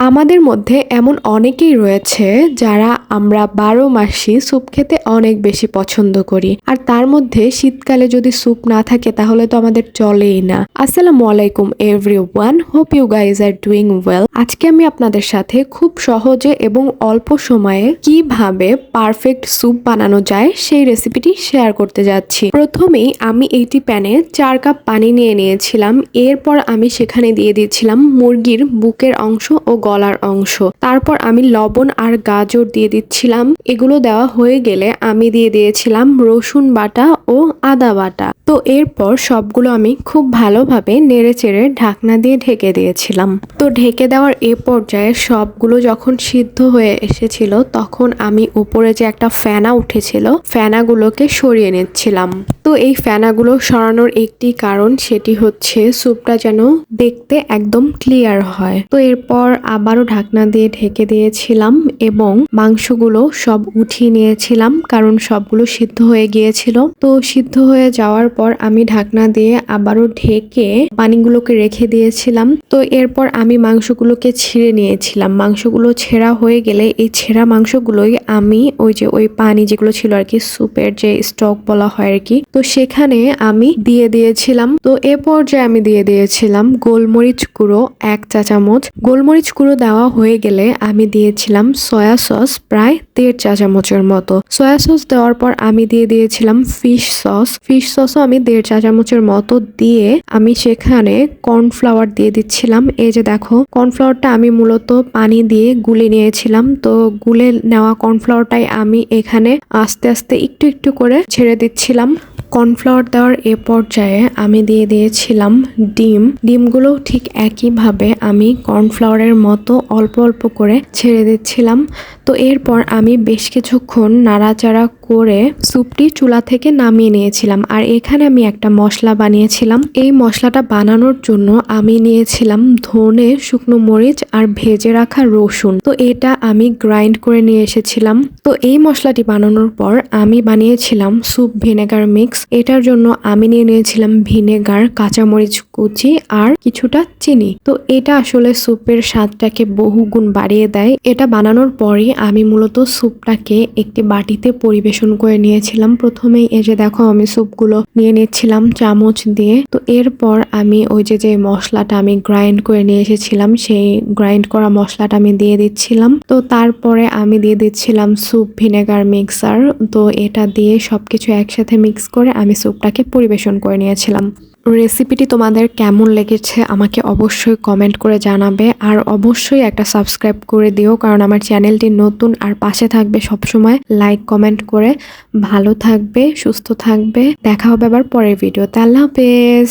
আমাদের মধ্যে এমন অনেকেই রয়েছে যারা আমরা বারো মাসই স্যুপ খেতে অনেক বেশি পছন্দ করি। আর তার মধ্যে শীতকালে যদি স্যুপ না থাকে তাহলে তো আমাদের চলেই না। আসসালামু আলাইকুম everyone hope you guys are doing well আজকে আমি আপনাদের সাথে খুব সহজে এবং অল্প সময়ে কীভাবে পারফেক্ট স্যুপ বানানো যায় সেই রেসিপিটি শেয়ার করতে যাচ্ছি। প্রথমেই আমি এইটি প্যানে চার কাপ পানি নিয়ে নিয়েছিলাম। এরপর আমি সেখানে দিয়ে দিয়েছিলাম মুরগির বুকের অংশ ও গলার অংশ। তারপর আমি লবণ আর গাজর দিয়ে দিচ্ছিলাম। এগুলো দেওয়া হয়ে গেলে আমি দিয়ে দিয়েছিলাম রসুন বাটা ও আদা বাটা। তো এরপর সবগুলো আমি খুব ভালোভাবে নেড়ে চেড়ে ঢাকনা দিয়ে ঢেকে দিয়েছিলাম। তো ঢেকে দেওয়ার এ পর্যায়ে সবগুলো যখন সিদ্ধ হয়ে এসেছিল, তখন আমি উপরে যে একটা ফেনা উঠেছিল, ফেনাগুলোকে সরিয়ে নিচ্ছিলাম। তো এই ফেনাগুলো সরানোর একটি কারণ সেটি হচ্ছে স্যুপটা যেন দেখতে একদম ক্লিয়ার হয়। তো এরপর আবারও ঢাকনা দিয়ে ঢেকে দিয়েছিলাম এবং মাংসগুলো সব উঠিয়ে নিয়েছিলাম কারণ সবগুলো সিদ্ধ হয়ে গিয়েছিল। তো সিদ্ধ হয়ে যাওয়ার পর আমি ঢাকনা দিয়ে আবারও ঢেকে পানিগুলোকে রেখে দিয়েছিলাম। তো এরপর আমি মাংসগুলোকে ছিঁড়ে নিয়েছিলাম। মাংসগুলো ছেঁড়া হয়ে গেলে এই ছেঁড়া মাংসগুলোই আমি ওই যে ওই পানি যেগুলো ছিল আর কি, স্যুপের যে স্টক বলা হয় আর কি, তো সেখানে আমি দিয়ে দিয়েছিলাম। তো এ পর্যায়ে আমি দিয়ে দিয়েছিলাম গোলমরিচ গুঁড়ো এক চা চামচ। গোলমরিচ গুঁড়ো দেওয়া হয়ে গেলে আমি দিয়েছিলাম সয়া সস প্রায় দেড় চা চামচের মতো। সয়া সস দেওয়ার পর আমি দিয়ে দিয়েছিলাম ফিশ সস। ফিশ সসও আমি দেড় চা চামচের মতো দিয়ে আমি সেখানে কর্নফ্লাওয়ার দিয়ে দিচ্ছিলাম। এই যে দেখো, কর্নফ্লাওয়ারটা আমি মূলত পানি দিয়ে গুলে নিয়েছিলাম। তো গুলে নেওয়া কর্নফ্লাওয়ারটাই আমি এখানে আস্তে আস্তে একটু একটু করে ছেড়ে দিচ্ছিলাম। কর্নফ্লাওয়ার দেওয়ার এ পর্যায়ে আমি দিয়ে দিয়েছিলাম ডিম। ডিমগুলো ঠিক একইভাবে আমি কর্নফ্লাওয়ারের মতো অল্প অল্প করে ছেড়ে দিচ্ছিলাম। তো এরপর আমি বেশ কিছুক্ষণ নাড়াচাড়া করে স্যুপটি চুলা থেকে নামিয়ে নিয়েছিলাম। আর এখানে আমি একটা মশলা বানিয়েছিলাম। এই মশলাটা বানানোর জন্য আমি নিয়েছিলাম ধনে, শুকনো মরিচ আর ভেজে রাখা রসুন। তো এটা আমি গ্রাইন্ড করে নিয়ে এসেছিলাম। তো এই মশলাটি বানানোর পর আমি বানিয়েছিলাম স্যুপ ভিনেগার মিক্স। এটার জন্য আমি নিয়ে নিয়েছিলাম ভিনেগার কাঁচামরিচ কুচি আর কিছুটা চিনি। তো এটা আসলে স্যুপের স্বাদটাকে বহুগুণ বাড়িয়ে দেয়। এটা বানানোর পরে আমি মূলত স্যুপটাকে একটি বাটিতে পরিবেশন করে নিয়েছিলাম। প্রথমেই এই যে দেখো আমি স্যুপগুলো নিয়ে নিচ্ছিলাম চামচ দিয়ে। তো এরপর আমি ওই যে যে মশলাটা আমি গ্রাইন্ড করে নিয়ে এসেছিলাম, সেই গ্রাইন্ড করা মশলাটা আমি দিয়ে দিচ্ছিলাম। তো তারপরে আমি দিয়ে দিচ্ছিলাম স্যুপ ভিনেগার মিক্সার। তো এটা দিয়ে সবকিছু একসাথে মিক্স করে আমি স্যুপটাকে পরিবেশন করে নিয়েছিলাম। রেসিপিটি তোমাদের কেমন লেগেছে আমাকে অবশ্যই কমেন্ট করে জানাবে। আর অবশ্যই একটা সাবস্ক্রাইব করে দিও, কারণ আমার চ্যানেলটি নতুন আর পাশে থাকবে সবসময়। লাইক কমেন্ট করে ভালো থাকবে, সুস্থ থাকবে। দেখা হবে আবার পরের ভিডিও আল্লাহ হাফেজ।